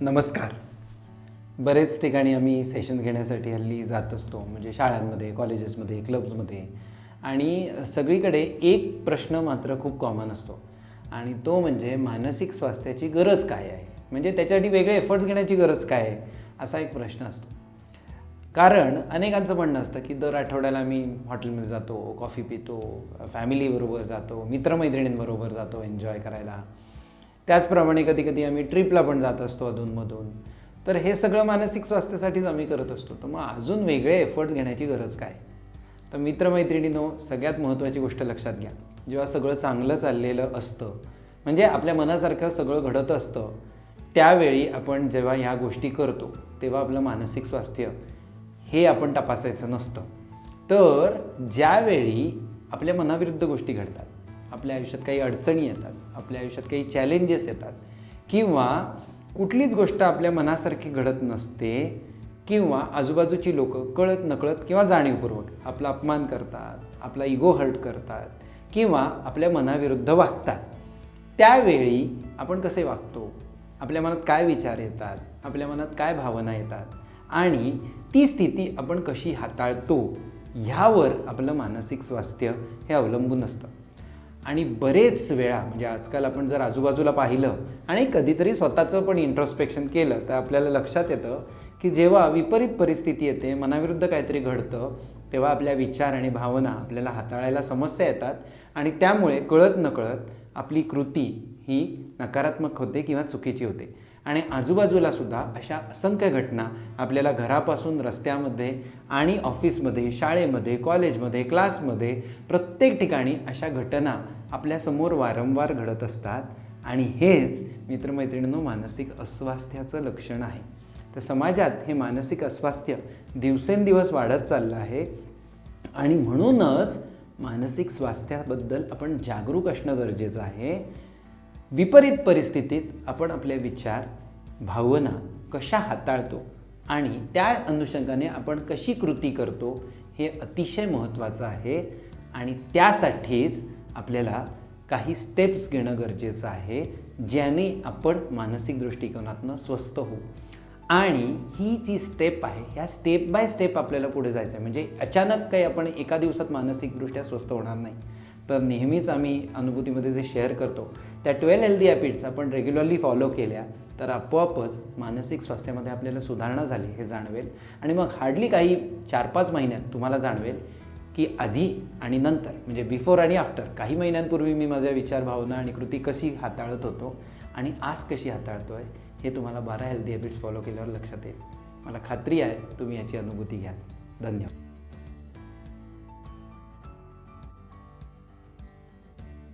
नमस्कार. बरेच ठिकाणी आम्ही सेशन्स घेण्यासाठी हल्ली जात असतो म्हणजे शाळांमध्ये कॉलेजेसमध्ये क्लब्समध्ये आणि सगळीकडे एक प्रश्न मात्र खूप कॉमन असतो. आणि तो म्हणजे मानसिक स्वास्थ्याची गरज काय आहे? म्हणजे त्याच्यासाठी वेगळे एफर्ट्स घेण्याची गरज काय आहे? असा एक प्रश्न असतो. कारण अनेकांचं म्हणणं असतं की दर आठवड्याला मी हॉटेलमध्ये जातो कॉफी पितो फॅमिलीबरोबर जातो मित्रमैत्रिणींबरोबर जातो एन्जॉय करायला. त्याचप्रमाणे कधी कधी आम्ही ट्रिपला पण जात असतो अधूनमधून. तर हे सगळं मानसिक स्वास्थ्यासाठीच आम्ही करत असतो. तर मग अजून वेगळे एफर्ट्स घेण्याची गरज काय? तर मित्रमैत्रिणीनो सगळ्यात महत्त्वाची गोष्ट लक्षात घ्या. जेव्हा सगळं चांगलं चाललेलं असतं म्हणजे आपल्या मनासारखं सगळं घडत असतं त्यावेळी आपण जेव्हा ह्या गोष्टी करतो तेव्हा आपलं मानसिक स्वास्थ्य हे आपण तपासायचं नसतं. तर ज्यावेळी आपल्या मनाविरुद्ध गोष्टी घडतात आपल्या आयुष्यात काही अडचणी येतात आपल्या आयुष्यात काही चॅलेंजेस येतात किंवा कुठलीच गोष्ट आपल्या मनासारखी घडत नसते किंवा आजूबाजूची लोक कळत नकळत किंवा जाणीवपूर्वक आपला अपमान करतात आपला इगो हर्ट करतात किंवा आपल्या मनाविरुद्ध वागतात. त्यावेळी आपण कसे वागतो? आपल्या मनात काय विचार येतात? आपल्या मनात काय भावना येतात? आणि ती स्थिती आपण कशी हाताळतो? ह्यावर आपलं मानसिक स्वास्थ्य हे अवलंबून असतं. आणि बरेच वेळा म्हणजे आजकाल आपण जर आजूबाजूला पाहिलं आणि कधीतरी स्वतःचं पण इंट्रोस्पेक्शन केलं तर आपल्याला लक्षात येतं की जेव्हा विपरीत परिस्थिती येते मनाविरुद्ध काहीतरी घडतं तेव्हा आपल्या विचार आणि भावना आपल्याला हाताळायला समस्या येतात आणि त्यामुळे कळत नकळत आपली कृती ही नकारात्मक होते किंवा चुकीची होते. आणि आजूबाजूला सुद्धा अशा असंख्य घटना आपल्याला घरापासून रस्त्यामध्ये आणि ऑफिसमध्ये शाळेमध्ये कॉलेजमध्ये क्लासमध्ये प्रत्येक ठिकाणी अशा घटना आपल्यासमोर वारंवार घडत असतात. आणि हेच मित्रमैत्रिणींनो मानसिक अस्वास्थ्याचं लक्षण आहे. तर समाजात हे मानसिक अस्वास्थ्य दिवसेंदिवस वाढत चाललं आहे. आणि म्हणूनच मानसिक स्वास्थ्याबद्दल आपण जागरूक असणं गरजेचं आहे. विपरीत परिस्थितीत आपण आपले विचार भावना कशा हाताळतो आणि त्या अनुषंगाने आपण कशी कृती करतो हे अतिशय महत्त्वाचं आहे आणि त्यासाठीच आपल्याला काही स्टेप्स घेणं गरजेचं आहे ज्याने आपण मानसिक दृष्टिकोनातनं स्वस्त होऊ. आणि ही जी स्टेप आहे ह्या स्टेप बाय स्टेप आपल्याला पुढे जायचं आहे म्हणजे अचानक काही आपण एका दिवसात मानसिकदृष्ट्या स्वस्त होणार नाही. तर नेहमीच आम्ही अनुभूतीमध्ये जे शेअर करतो त्या ट्वेल हेल्दी हॅबिट्स आपण रेग्युलरली फॉलो केल्या तर आपोआपच मानसिक स्वास्थ्यामध्ये आपल्याला सुधारणा झाली हे जाणवेल. आणि मग हार्डली काही चार पाच महिन्यात तुम्हाला जाणवेल की आधी आणि नंतर म्हणजे बिफोर आणि आफ्टर काही महिन्यांपूर्वी मी माझ्या विचार भावना आणि कृती कशी हाताळत होतो आणि आज कशी हाताळतो आहे हे तुम्हाला बारा हेल्दी हॅबिट्स फॉलो केल्यावर लक्षात येईल. मला खात्री आहे तुम्ही याची अनुभूती घ्याल. धन्यवाद.